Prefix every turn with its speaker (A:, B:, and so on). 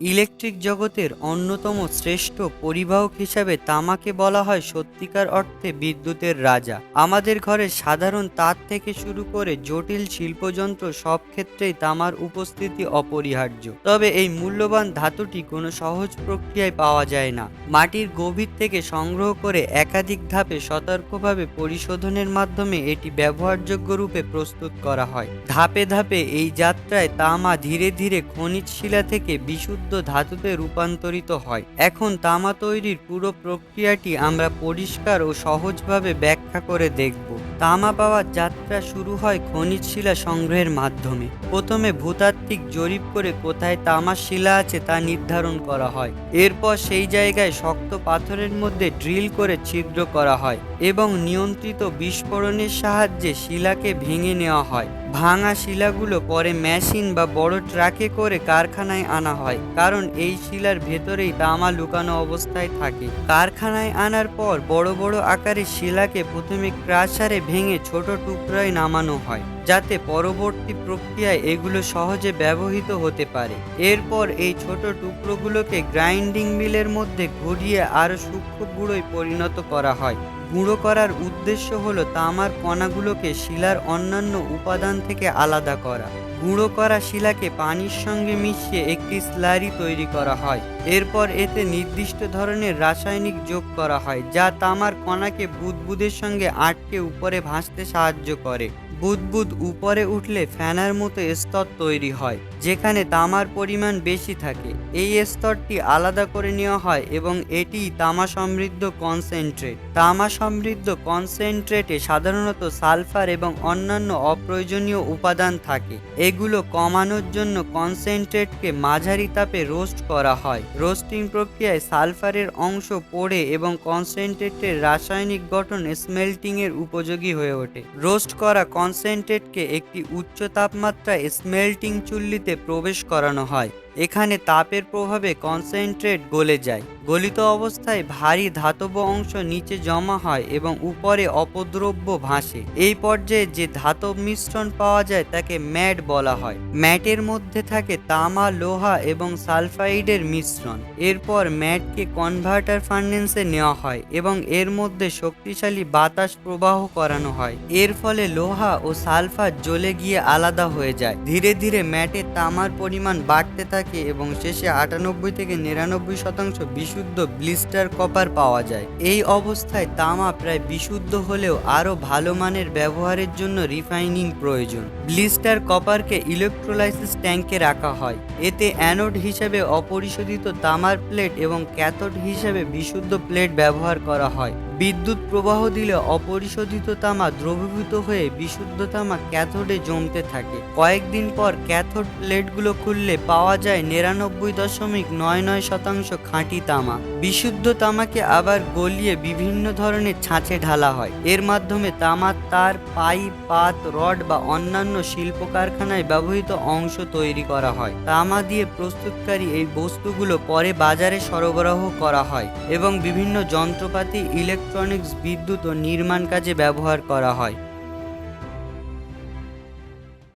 A: Electric জগতের অন্যতম শ্রেষ্ঠ পরিবাহক হিসাবে তামাকে বলা হয় সত্যিকার অর্থে বিদ্যুতের রাজা। আমাদের ঘরে সাধারণ তার থেকে শুরু করে জটিল শিল্পযন্ত্র সব ক্ষেত্রেই তামার উপস্থিতি অপরিহার্য। তবে এই মূল্যবান ধাতুটি কোনো সহজ প্রক্রিয়ায় পাওয়া যায় না। মাটির গভীর থেকে সংগ্রহ করে একাধিক ধাপে সতর্কভাবে পরিশোধনের মাধ্যমে এটি ব্যবহারযোগ্য রূপে প্রস্তুত করা হয়। ধাপে ধাপে এই যাত্রায় তামা ধীরে ধীরে খনিজ শিলা থেকে বিশুদ্ধ ধাতুতে রূপান্তরিত হয়। এখন তামা তৈরির পুরো প্রক্রিয়াটি আমরা পরিষ্কার ও সহজভাবে ব্যাখ্যা করে দেখব। তামা পাওয়ার যাত্রা শুরু হয় খনিজ শিলা সংগ্রহের মাধ্যমে। প্রথমে ভূতাত্ত্বিক জরিপ করে কোথায় তামা শিলা আছে তা নির্ধারণ করা হয়। এরপর সেই জায়গায় শক্ত পাথরের মধ্যে ড্রিল করে ছিদ্র করা হয় এবং নিয়ন্ত্রিত বিস্ফোরণের সাহায্যে শিলাকে ভেঙে নেওয়া হয়। ভাঙা শিলাগুলো পরে মেশিন বা বড় ট্রাকে করে কারখানায় আনা হয়, কারণ এই শিলার ভেতরেই তামা লুকানো অবস্থায় থাকে। কারখানায় আনার পর বড় বড় আকারের শিলাকে প্রথমে ক্রাশারে ভেঙে ছোট টুকরায় নামানো হয়, যাতে পরবর্তী প্রক্রিয়ায় এগুলো সহজে ব্যবহৃত হতে পারে। এরপর এই ছোট টুকরোগুলোকে গ্রাইন্ডিং মিলের মধ্যে ঘুরিয়ে আরও সূক্ষ্ম গুঁড়োয় পরিণত করা হয়। গুঁড়ো করার উদ্দেশ্য হলো তামার কণাগুলোকে শিলার অন্যান্য উপাদান থেকে আলাদা করা। গুঁড়ো করা শিলাকে পানির সঙ্গে মিশিয়ে একটি স্লারি তৈরি করা হয়। এরপর এতে নির্দিষ্ট ধরনের রাসায়নিক যোগ করা হয়, যা তামার কণাকে বুদবুদের সঙ্গে আটকে উপরে ভাসতে সাহায্য করে। বুদবুদ উপরে উঠলে ফ্যানার মতো স্তর তৈরি হয়, যেখানে তামার পরিমাণ বেশি থাকে। এই স্তরটি আলাদা করে নেওয়া হয় এবং এটি তামা সমৃদ্ধ কনসেন্ট্রেট। তামা সমৃদ্ধ কনসেন্ট্রেটে সাধারণত সালফার এবং অন্যান্য অপ্রয়োজনীয় উপাদান থাকে। এগুলো কমানোর জন্য কনসেন্ট্রেটকে মাঝারি তাপে রোস্ট করা হয়। রোস্টিং প্রক্রিয়ায় সালফারের অংশ পড়ে এবং কনসেন্ট্রেটের রাসায়নিক গঠন স্মেল্টিংয়ের উপযোগী হয়ে ওঠে। রোস্ট করা কনসেন্ট্রেটকে একটি উচ্চ তাপমাত্রায় স্মেল্টিং চুল্লিতে প্রবেশ করানো হয়। এখানে তাপের প্রভাবে কনসেন্ট্রেট গলে যায়। গলিত অবস্থায় ভারী ধাতব অংশ নিচে জমা হয় এবং উপরে অপদ্রব্য ভাসে। এই পর্যায়ে যে ধাতব মিশ্রণ পাওয়া যায় তাকে ম্যাট বলা হয়। ম্যাটের মধ্যে থাকে তামা, লোহা এবং সালফাইডের মিশ্রণ। এরপর ম্যাটকে কনভার্টার ফার্নেন্সে নেওয়া হয় এবং এর মধ্যে শক্তিশালী বাতাস প্রবাহ করানো হয়। এর ফলে লোহা ও সালফার জ্বলে গিয়ে আলাদা হয়ে যায়। ধীরে ধীরে ম্যাটে তামার পরিমাণ বাড়তে থাকে এবং শেষে আটানব্বই থেকে নিরানব্বই শতাংশ বিশুদ্ধ ব্লিস্টার কপার পাওয়া যায়। এই অবস্থায় তামা প্রায় বিশুদ্ধ হলেও আরও ভালো মানের ব্যবহারের জন্য রিফাইনিং প্রয়োজন। ব্লিস্টার কপারকে ইলেকট্রোলাইসিস ট্যাঙ্কে রাখা হয়। এতে অ্যানোড হিসেবে অপরিশোধিত তামার প্লেট এবং ক্যাথোড হিসেবে বিশুদ্ধ প্লেট ব্যবহার করা হয়। বিদ্যুৎ প্রবাহ দিলে অপরিশোধিত তামা দ্রবীভূত হয়ে বিশুদ্ধ তামা ক্যাথোডে জমতে থাকে। কয়েকদিন পর ক্যাথোড প্লেটগুলো খুললে পাওয়া যায় নিরানব্বই দশমিক নয় নয় শতাংশ খাঁটি তামা। বিশুদ্ধ তামাকে আবার গলিয়ে বিভিন্ন ধরনের ছাঁচে ঢালা হয়। এর মাধ্যমে তামার তার পাইপ পাত, রড বা অন্যান্য শিল্প কারখানায় ব্যবহৃত অংশ তৈরি করা হয়। তামা দিয়ে প্রস্তুতকারী এই বস্তুগুলো পরে বাজারে সরবরাহ করা হয় এবং বিভিন্ন যন্ত্রপাতি ইলেকট্রনিক্স বিদ্যুৎ ও নির্মাণ কাজে ব্যবহার করা হয়।